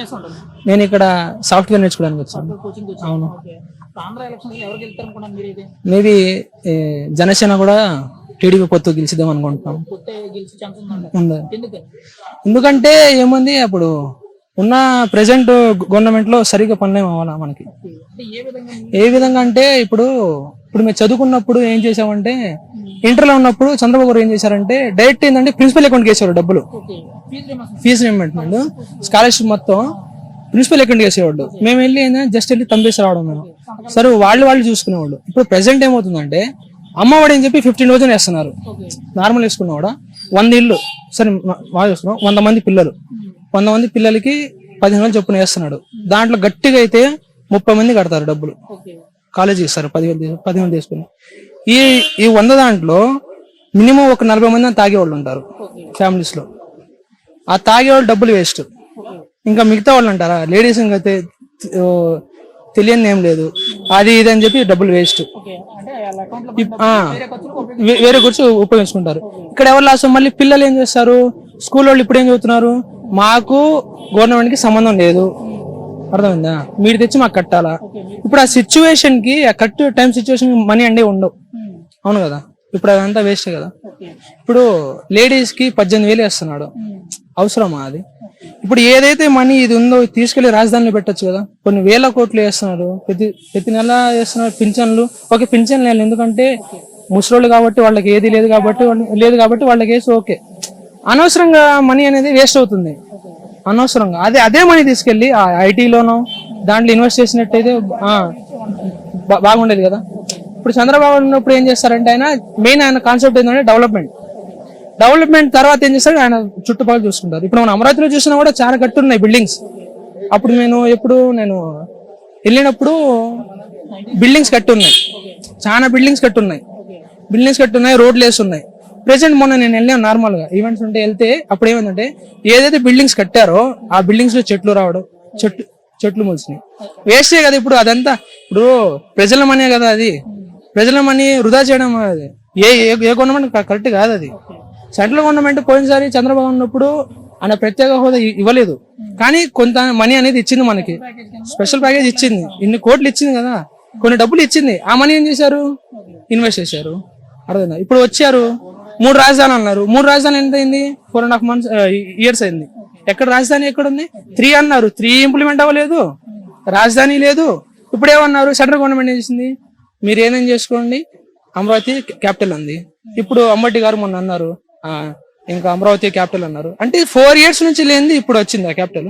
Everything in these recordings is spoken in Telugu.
చేస్తుంటారు నేను ఇక్కడ సాఫ్ట్వేర్ నేర్చుకోవడానికి వచ్చాను. కోచింగ్ అవును. ఆంధ్ర ఎవరు అనుకున్నాను మేబీ జనసేన కూడా టీడీపీ పొత్తు గెలిచిద్దాం అనుకుంటున్నాం. ఉంది. ఎందుకంటే ఏముంది అప్పుడు ఉన్న ప్రెసెంట్ గవర్నమెంట్లో సరిగ్గా పనులేం అవ్వాలా మనకి. ఏ విధంగా అంటే ఇప్పుడు ఇప్పుడు మేము చదువుకున్నప్పుడు ఏం చేసామంటే ఇంటర్లో ఉన్నప్పుడు చంద్రబాబు గారు ఏం చేశారంటే డైరెక్ట్ ఏంటంటే ప్రిన్సిపల్ అకౌంట్కి వేసేవారు డబ్బులు. ఫీజు రియంబర్స్మెంట్ రిమెంట్మెంట్ స్కాలర్షిప్ మొత్తం ప్రిన్సిపల్ అకౌంట్ వేసేవాడు మేము వెళ్ళి ఏంటంటే జస్ట్ వెళ్ళి తంపేసి రావడం మేము. సరే వాళ్ళు వాళ్ళు చూసుకునేవాళ్ళు. ఇప్పుడు ప్రెసెంట్ ఏమవుతుందంటే అమ్మఒడి అని చెప్పి ఫిఫ్టీన్ థౌసండ్ వేస్తున్నారు. నార్మల్ నార్మల్ వేసుకున్నవాడా? వంద ఇల్లు. సరే మా- బాగా వంద మంది పిల్లలు. వంద మంది పిల్లలకి పదిహేను వేలు చొప్పున వేస్తున్నాడు. దాంట్లో గట్టిగా అయితే ముప్పై మంది కడతారు డబ్బులు. కాలేజీకి ఇస్తారు పదివేలు పదివేలు తీసుకుని ఈ ఈ వంద దాంట్లో మినిమం ఒక నలభై మంది తాగేవాళ్ళు ఉంటారు ఫ్యామిలీస్లో. ఆ తాగేవాళ్ళు డబ్బులు వేస్ట్. ఇంకా మిగతా వాళ్ళు అంటారా లేడీస్ ఇంకా తెలియని ఏం లేదు. అది ఇది అని చెప్పి డబ్బులు వేస్ట్. వేరే కూర్చో ఉపయోగించుకుంటారు. ఇక్కడ ఎవరు లాస్ట్ మళ్ళీ పిల్లలు ఏం చేస్తారు? స్కూల్ వాళ్ళు ఇప్పుడు ఏం చదువుతున్నారు? మాకు గవర్నమెంట్కి సంబంధం లేదు. అర్థమైందా? మీరు తెచ్చి మాకు కట్టాలా? ఇప్పుడు ఆ సిచ్యువేషన్కి ఆ కరెక్ట్ టైం సిచ్యువేషన్ మనీ అంటే ఉండవు. ఉమ్. అవును కదా? ఇప్పుడు అదంతా వేస్ట్ కదా? ఇప్పుడు లేడీస్కి పద్దెనిమిది వేలు వేస్తున్నాడు. ఉమ్. అవసరమా అది? ఇప్పుడు ఏదైతే మనీ ఇది ఉందో తీసుకెళ్ళి రాజధానిలో పెట్టొచ్చు కదా? కొన్ని వేల కోట్లు వేస్తున్నారు ప్రతి ప్రతి నెల వేస్తున్నారు పింఛన్లు. ఓకే పింఛన్ లేదు. ఎందుకంటే ముసలోళ్ళు కాబట్టి వాళ్ళకి ఏది లేదు కాబట్టి లేదు కాబట్టి వాళ్ళకి వేసి ఓకే. అనవసరంగా మనీ అనేది వేస్ట్ అవుతుంది. అనవసరంగా. అదే అదే మనీ తీసుకెళ్ళి ఆ ఐటీలోనో దాంట్లో ఇన్వెస్ట్ చేసినట్టయితే ఆ, బా- బాగుండేది కదా. ఇప్పుడు చంద్రబాబు ఉన్నప్పుడు ఏం చేస్తారంటే ఆయన మెయిన్ ఆయన కాన్సెప్ట్ ఏంటంటే డెవలప్మెంట్ డెవలప్మెంట్ తర్వాత ఏం చేస్తాడు? ఆయన చుట్టుపక్కల చూసుకుంటారు. ఇప్పుడు మనం అమరావతిలో చూసినా కూడా చాలా కట్టున్నాయి బిల్డింగ్స్ అప్పుడు నేను ఎప్పుడు నేను వెళ్ళినప్పుడు బిల్డింగ్స్ కట్టి ఉన్నాయి చాలా బిల్డింగ్స్ కట్టి ఉన్నాయి బిల్డింగ్స్ కట్టి ఉన్నాయి రోడ్లు వేసి ఉన్నాయి ప్రెసెంట్ మొన్న నేను వెళ్ళాను నార్మల్గా. ఈవెంట్స్ ఉంటే వెళ్తే అప్పుడు ఏమైందంటే ఏదైతే బిల్డింగ్స్ కట్టారో ఆ బిల్డింగ్స్లో చెట్లు రావడం చెట్లు చెట్లు మొలిసినాయి వేస్టే కదా ఇప్పుడు అదంతా. ఇప్పుడు ప్రజల మనీ కదా అది. ప్రజల మనీ వృధా చేయడం అది. ఏ ఏ- గవర్నమెంట్ కరెక్ట్ కాదు అది. సెంట్రల్ గవర్నమెంట్ పోయినసారి చంద్రబాబు ఉన్నప్పుడు ఆయన ప్రత్యేక హోదా ఇవ్వలేదు. కానీ కొంత మనీ అనేది ఇచ్చింది మనకి. స్పెషల్ ప్యాకేజ్ ఇచ్చింది. ఇన్ని కోట్లు ఇచ్చింది కదా. కొన్ని డబ్బులు ఇచ్చింది. ఆ మనీ ఏం చేశారు? ఇన్వెస్ట్ చేశారు. అర్థమైందా? ఇప్పుడు వచ్చారు. మూడు రాజధాని అన్నారు. మూడు రాజధాని ఎంత అయింది four and half months years అయింది. ఎక్కడ రాజధాని ఎక్కడ ఉంది త్రీ అన్నారు. త్రీ ఇంప్లిమెంట్ అవ్వలేదు. రాజధాని లేదు. ఇప్పుడు ఏమన్నారు? సెంట్రల్ గవర్నమెంట్ ఏం చేసింది? మీరు ఏమేం చేసుకోండి? అమరావతి క్యాపిటల్ ఉంది. ఇప్పుడు అంబటి గారు మొన్న అన్నారు. ఇంకా అమరావతి క్యాపిటల్ అన్నారు. అంటే ఫోర్ ఇయర్స్ నుంచి లేనిది ఇప్పుడు వచ్చింది ఆ క్యాపిటల్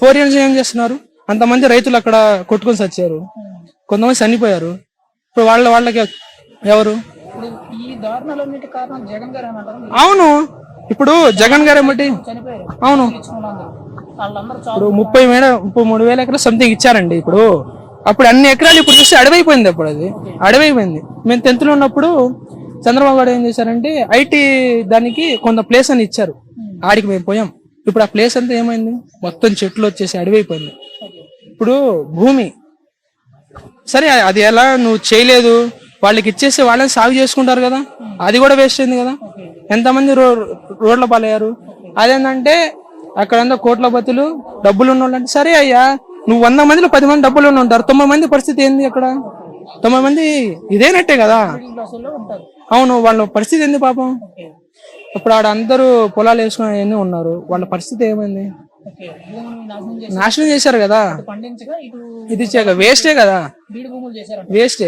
ఫోర్ ఇయర్స్ ఏం చేస్తున్నారు? అంతమంది రైతులు అక్కడ కొట్టుకొని చచ్చారు. కొంతమంది చనిపోయారు. ఇప్పుడు వాళ్ళ వాళ్ళకి ఎవరు? అవును. ఇప్పుడు జగన్ గారు ఏమిటి? అవును. ఇప్పుడు ముప్పై వేల ముప్పై మూడు వేల ఎకరాలు సంథింగ్ ఇచ్చారండి ఇప్పుడు. అప్పుడు అన్ని ఎకరాలు ఇప్పుడు చూస్తే అడవైపోయింది అప్పుడు అది. అడవైపోయింది. మేము టెన్త్లో ఉన్నప్పుడు చంద్రబాబు గారు ఏం చేశారంటే ఐటీ దానికి కొంత ప్లేస్ అని ఇచ్చారు. ఆడికి మేము పోయాం. ఇప్పుడు ఆ ప్లేస్ అంతా ఏమైంది? మొత్తం చెట్లు వచ్చేసి అడవైపోయింది. ఇప్పుడు భూమి. సరే అది ఎలా? నువ్వు చేయలేదు. వాళ్ళకి ఇచ్చేసి వాళ్ళని సాగు చేసుకుంటారు కదా. అది కూడా వేస్ట్ అయింది కదా. ఎంతమంది రో రోడ్ల పాలయ్యారు? అదేంటంటే అక్కడంతా కోట్ల బతులు డబ్బులు ఉన్న వాళ్ళు అంటే సరే అయ్యా నువ్వు వంద మందిలో పది మంది డబ్బులు ఉన్న ఉంటారు. తొంభై మంది పరిస్థితి ఏంది అక్కడ? తొంభై మంది ఇదేనట్టే కదా. అవును వాళ్ళ పరిస్థితి ఏంది పాపం? ఇప్పుడు ఆడ అందరూ పొలాలు వేసుకుని ఉన్నారు. వాళ్ళ పరిస్థితి ఏమైంది? నాశనం చేశారు కదా. ఇది వేస్టే కదా. వేస్టే